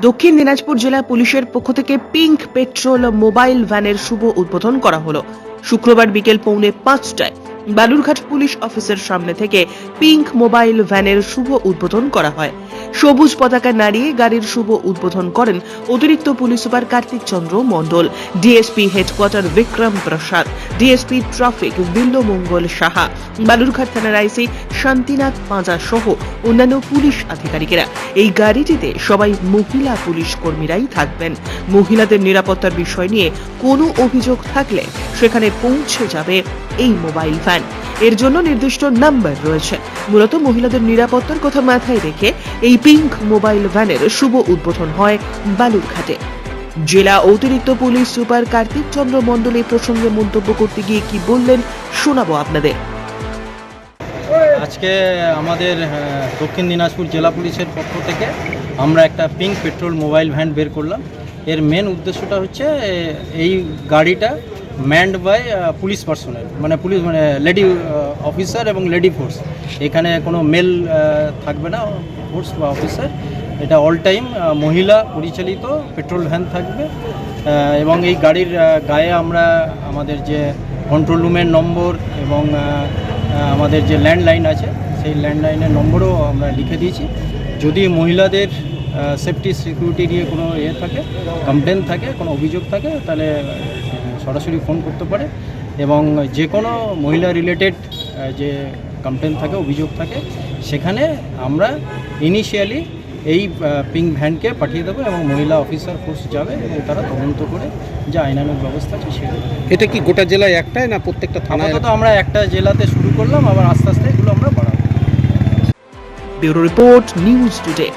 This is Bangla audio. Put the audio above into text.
দক্ষিণ দিনাজপুর জেলা পুলিশের পক্ষ থেকে পিঙ্ক পেট্রোল মোবাইল ভ্যানের শুভ উদ্বোধন করা হলো। শুক্রবার বিকেল পৌনে পাঁচটায়। বালুরঘাট পুলিশ অফিসের সামনে থেকে পিঙ্ক মোবাইল ভ্যানের শুভ উদ্বোধন করা হয়। সবুজ পতাকা নাড়িয়ে গাড়ির শুভ উদ্বোধন করেন অতিরিক্ত police super Kartik Chandra Mondal DSP headquarter Bikram Prasad DSP traffic Billamangal Saha, Balurghat থানার আইসি শান্তিনাথ পাঁজা সহ অন্যান্য পুলিশ আধিকারিকেরা। এই গাড়িটিতে সবাই মহিলা পুলিশ কর্মীরাই থাকবেন। মহিলাদের নিরাপত্তার বিষয় নিয়ে কোনো অভিযোগ থাকলে সেখানে পৌঁছে যাবে এই মোবাইল ভ্যান এর জন্য নির্দিষ্ট নাম্বার রয়েছে। মূলত মহিলাদের নিরাপত্তার কথা মাথায় রেখে এই পিঙ্ক মোবাইল ভ্যানের শুভ উদ্বোধন হয় বালুরঘাটে। জেলা অতিরিক্ত পুলিশ সুপার কার্তিক চন্দ্র মণ্ডল এই প্রসঙ্গে মন্তব্য করতে গিয়ে কি বললেন, শোনাবো আপনাদের। আজকে আমাদের দক্ষিণ দিনাজপুর জেলা পুলিশের পক্ষ থেকে আমরা একটা পিঙ্ক পেট্রোল মোবাইল ভ্যান বের করলাম। এর মেন উদ্দেশ্যটা হচ্ছে, এই গাড়িটা ম্যান্ড বাই পুলিশ পার্সোনাল মানে পুলিশ মানে লেডি অফিসার এবং লেডি ফোর্স এখানে কোনো মেল থাকবে না ফোর্স বা অফিসার এটা অল টাইম মহিলা পরিচালিত পেট্রোল ভ্যান থাকবে। এবং এই গাড়ির গায়ে আমরা আমাদের যে কন্ট্রোল রুমের নম্বর এবং আমাদের যে ল্যান্ডলাইন আছে, সেই ল্যান্ডলাইনের নম্বরও আমরা লিখে দিয়েছি। যদি মহিলাদের সেফটি সিকিউরিটি নিয়ে কোনো ইয়ে থাকে কমপ্লেন থাকে, কোনো অভিযোগ থাকে, তাহলে সরাসরি ফোন করতে পারে এবং যে কোনো মহিলা রিলেটেড যে কমপ্লেন থাকে অভিযোগ থাকে সেখানে আমরা ইনিশিয়ালি এই পিঙ্ক ভ্যানকে পাঠিয়ে দেবো এবং মহিলা অফিসার ফোর্স যাবে এবং তারা তদন্ত করে যে আইনানুগ ব্যবস্থা আছে সেগুলো এটা কি গোটা জেলায় একটাই না প্রত্যেকটা থানায় আপাতত আমরা একটা জেলাতে শুরু করলাম আবার আস্তে আস্তে এগুলো আমরা বাড়াবো। Bureau report news today.